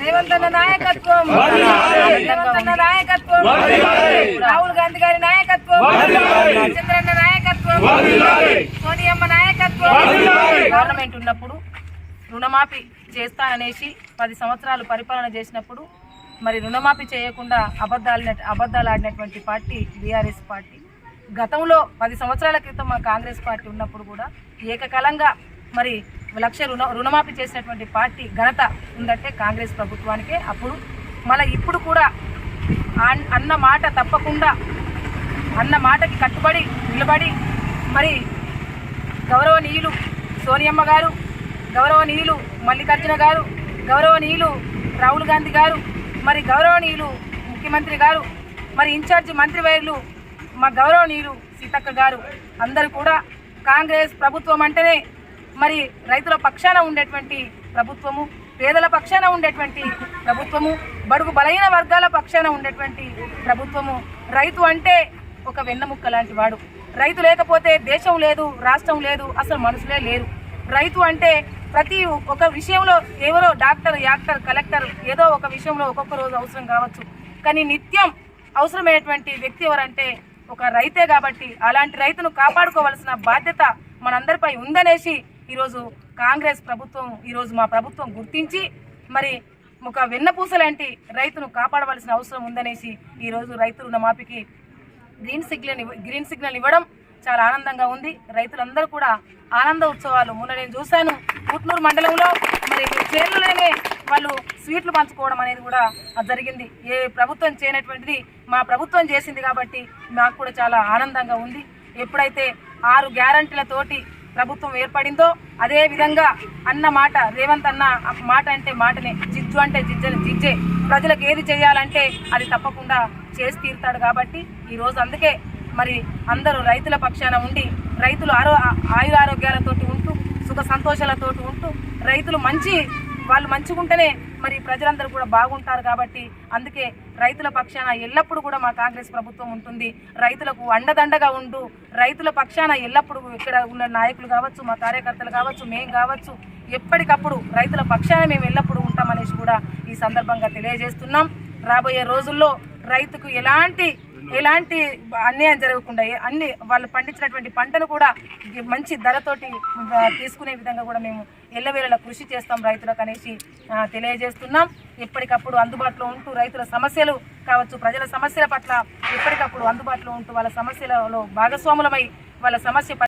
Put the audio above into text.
రేవంత్ అన్న నాయకత్వం. రేవంత్ అన్న నాయకత్వం. రాహుల్ గాంధీ గారి నాయకత్వం. చంద్రన్న నాయకత్వం. సోనియమ్మ నాయకత్వం. గవర్నమెంట్ ఉన్నప్పుడు రుణమాఫీ చేస్తాననేసి పది సంవత్సరాలు పరిపాలన చేసినప్పుడు మరి రుణమాఫీ చేయకుండా అబద్ధాలు అబద్ధాలు ఆడినటువంటి పార్టీ బీఆర్ఎస్ పార్టీ. గతంలో పది సంవత్సరాల క్రితం మా కాంగ్రెస్ పార్టీ ఉన్నప్పుడు కూడా ఏకకాలంగా మరి లక్ష రుణ రుణమాఫీ చేసినటువంటి పార్టీ ఘనత ఉందంటే కాంగ్రెస్ ప్రభుత్వానికే. అప్పుడు మళ్ళీ ఇప్పుడు కూడా అన్- అన్న మాట తప్పకుండా అన్న మాటకి కట్టుబడి నిలబడి మరి గౌరవనీయులు సోనియమ్మ గారు గౌరవనీయులు మల్లికార్జున గారు గౌరవనీయులు రాహుల్ గాంధీ గారు మరి గౌరవనీయులు ముఖ్యమంత్రి గారు మరి ఇన్ఛార్జి మంత్రివర్యులు మా గౌరవనీయులు సీతక్క గారు అందరూ కూడా కాంగ్రెస్ ప్రభుత్వం అంటేనే మరి రైతుల పక్షాన ఉండేటువంటి ప్రభుత్వము పేదల పక్షాన ఉండేటువంటి ప్రభుత్వము బడుగు బలహీన వర్గాల పక్షాన ఉండేటువంటి ప్రభుత్వము. రైతు అంటే ఒక వెన్నముక్క లాంటి వాడు. రైతు లేకపోతే దేశం లేదు రాష్ట్రం లేదు అసలు మనుషులే లేరు. రైతు అంటే ప్రతి ఒక విషయంలో ఎవరో డాక్టర్ యాక్టర్ కలెక్టర్ ఏదో ఒక విషయంలో ఒక్కొక్క రోజు అవసరం కావచ్చు. కానీ నిత్యం అవసరమైనటువంటి వ్యక్తి ఎవరంటే ఒక రైతే కాబట్టి అలాంటి రైతును కాపాడుకోవాల్సిన బాధ్యత మనందరిపై ఉందనేసి ఈరోజు కాంగ్రెస్ ప్రభుత్వం ఈరోజు మా ప్రభుత్వం గుర్తించి మరి ఒక వెన్నపూస లాంటి రైతును కాపాడవలసిన అవసరం ఉందనేసి ఈరోజు రైతు రుణమాఫీకి గ్రీన్ సిగ్నల్ గ్రీన్ సిగ్నల్ ఇవ్వడం చాలా ఆనందంగా ఉంది. రైతులందరూ కూడా ఆనంద ఉత్సవాలు మొన్న నేను చూశాను. పుట్నూరు మండలంలో మరి చేనులోనే వాళ్ళు స్వీట్లు పంచుకోవడం అనేది కూడా జరిగింది. ఏ ప్రభుత్వం చేయనటువంటిది మా ప్రభుత్వం చేసింది కాబట్టి మాకు కూడా చాలా ఆనందంగా ఉంది. ఎప్పుడైతే ఆరు గ్యారంటీలతోటి ప్రభుత్వం ఏర్పడిందో అదే విధంగా అన్న మాట రేవంత్ అన్న మాట అంటే మాటనే జిజ్జు అంటే జిజ్జని జిజ్జే. ప్రజలకు ఏది చేయాలంటే అది తప్పకుండా చేసి తీరుతాడు కాబట్టి ఈ రోజు అందుకే మరి అందరూ రైతుల పక్షాన ఉండి రైతులు ఆరో ఆయురారోగ్యాలతోటి ఉంటూ సుఖ సంతోషాలతోటి ఉంటూ రైతులు మంచి వాళ్ళు మంచిగా ఉంటేనే మరి ప్రజలందరూ కూడా బాగుంటారు కాబట్టి అందుకే రైతుల పక్షాన ఎల్లప్పుడూ కూడా మా కాంగ్రెస్ ప్రభుత్వం ఉంటుంది. రైతులకు అండదండగా ఉండు. రైతుల పక్షాన ఎల్లప్పుడూ ఇక్కడ ఉన్న నాయకులు కావచ్చు మా కార్యకర్తలు కావచ్చు మేం కావచ్చు ఎప్పటికప్పుడు రైతుల పక్షాన మేము ఎల్లప్పుడూ ఉంటామనేసి కూడా ఈ సందర్భంగా తెలియజేస్తున్నాం. రాబోయే రోజుల్లో రైతుకు ఎలాంటి ఎలాంటి అన్యాయం జరగకుండా ఏ- అన్ని వాళ్ళు పండించినటువంటి పంటను కూడా మంచి ధరతోటి తీసుకునే విధంగా కూడా మేము ఎల్లవేళలా కృషి చేస్తాం రైతులకు అనేసి తెలియజేస్తున్నాం. ఎప్పటికప్పుడు అందుబాటులో ఉంటూ రైతుల సమస్యలు కావచ్చు ప్రజల సమస్యల పట్ల ఎప్పటికప్పుడు అందుబాటులో ఉంటూ వాళ్ళ సమస్యలలో భాగస్వాములమై వాళ్ళ సమస్య